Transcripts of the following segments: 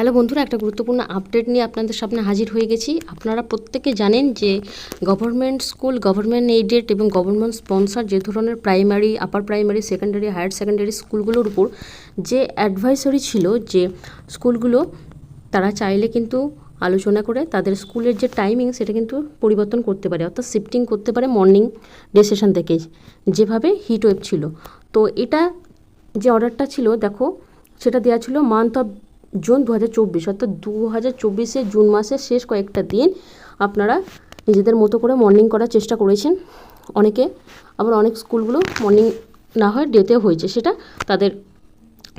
Hello বন্ধুরা, একটা গুরুত্বপূর্ণ আপডেট নিয়ে আপনাদের সামনে হাজির হয়ে গেছি। আপনারা প্রত্যেকে জানেন যে গভর্নমেন্ট স্কুল গভর্নমেন্ট এইডেড এবং গভর্নমেন্ট স্পন্সর যে ধরনের primary upper primary secondary higher secondary স্কুলগুলোর উপর যে অ্যাডভাইসারি ছিল যে স্কুলগুলো তারা চাইলে কিন্তু আলোচনা করে তাদের স্কুলের যে টাইমিং সেটা কিন্তু পরিবর্তন করতে পারে, অর্থাৎ শিফটিং করতে পারে মর্নিং ডে থেকে, যেভাবে হিট ওয়েভ ছিল। তো এটা যে অর্ডারটা ছিল, দেখো, সেটা দেওয়া ছিল মান্থ অফ জুন দু হাজার চব্বিশ, অর্থাৎ দু হাজার চব্বিশে জুন মাসের শেষ কয়েকটা দিন আপনারা নিজেদের মতো করে মর্নিং করার চেষ্টা করেছেন। অনেকে আবার অনেক স্কুলগুলো মর্নিং না হয় ডেতে হয়েছে, সেটা তাদের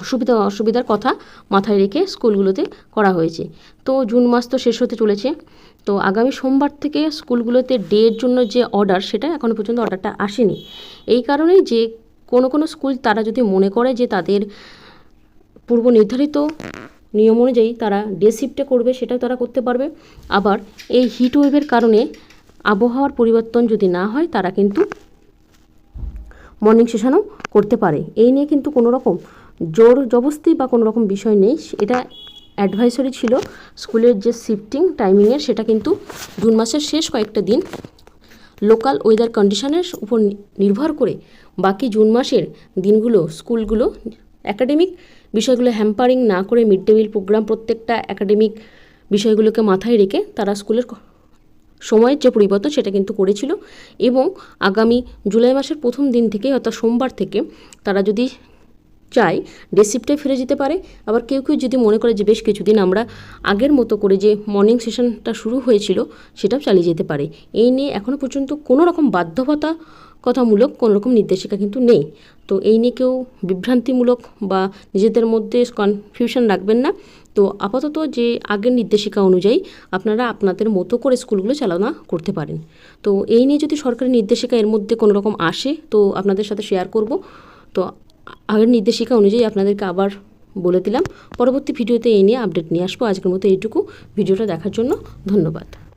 সুবিধা অসুবিধার কথা মাথায় রেখে স্কুলগুলোতে করা হয়েছে। তো জুন মাস তো শেষ হতে চলেছে। তো আগামী সোমবার থেকে স্কুলগুলোতে ডের জন্য যে অর্ডার সেটা এখনও পর্যন্ত অর্ডারটা আসেনি। এই কারণেই যে কোনো কোনো স্কুল তারা যদি মনে করে যে তাদের পূর্ব নির্ধারিত নিয়ম অনুযায়ী তারা ডে শিফটে করবে, সেটাও তারা করতে পারবে। আবার এই হিট ওয়েভের কারণে আবহাওয়ার পরিবর্তন যদি না হয়, তারা কিন্তু মর্নিং সেশনও করতে পারে। এই নিয়ে কিন্তু কোনো রকম জোর জবস্তি বা কোনো রকম বিষয় নেই। এটা অ্যাডভাইসরি ছিল। স্কুলের যে শিফটিং টাইমিংয়ের সেটা কিন্তু জুন মাসের শেষ কয়েকটা দিন লোকাল ওয়েদার কন্ডিশনের উপর নির্ভর করে বাকি জুন মাসের দিনগুলো, স্কুলগুলো একাডেমিক বিষয়গুলো হ্যাম্পারিং না করে মিড ডে মিল প্রোগ্রাম প্রত্যেকটা একাডেমিক বিষয়গুলোকে মাথায় রেখে তারা স্কুলের সময়ের যে পরিবর্তন সেটা কিন্তু করেছিল এবং আগামী জুলাই মাসের প্রথম দিন থেকে অর্থাৎ সোমবার থেকে তারা যদি চায় ডে শিফটে ফিরে যেতে পারে। আবার কেউ কেউ যদি মনে করে যে বেশ কিছুদিন আমরা আগের মতো করে যে মর্নিং সেশনটা শুরু হয়েছিল সেটাও চালিয়ে যেতে পারে। এই নিয়ে এখনও পর্যন্ত কোনো রকম বাধ্যকতা কথামূলক কোনো রকম নির্দেশিকা কিন্তু নেই। তো এই নিয়ে কেউ বিভ্রান্তিমূলক বা নিজেদের মধ্যে কনফিউশন রাখবেন না। তো আপাতত যে আগের নির্দেশিকা অনুযায়ী আপনারা আপনাদের মতো করে স্কুলগুলো চালনা করতে পারেন। তো এই নিয়ে যদি সরকারি নির্দেশিকা এর মধ্যে কোনো রকম আসে, তো আপনাদের সাথে শেয়ার করব। তো আগের নির্দেশিকা অনুযায়ী আপনাদেরকে আবার বলে দিলাম। পরবর্তী ভিডিওতে এই নিয়ে আপডেট নিয়ে আসব। আজকের মতো এইটুকু। ভিডিওটা দেখার জন্য ধন্যবাদ।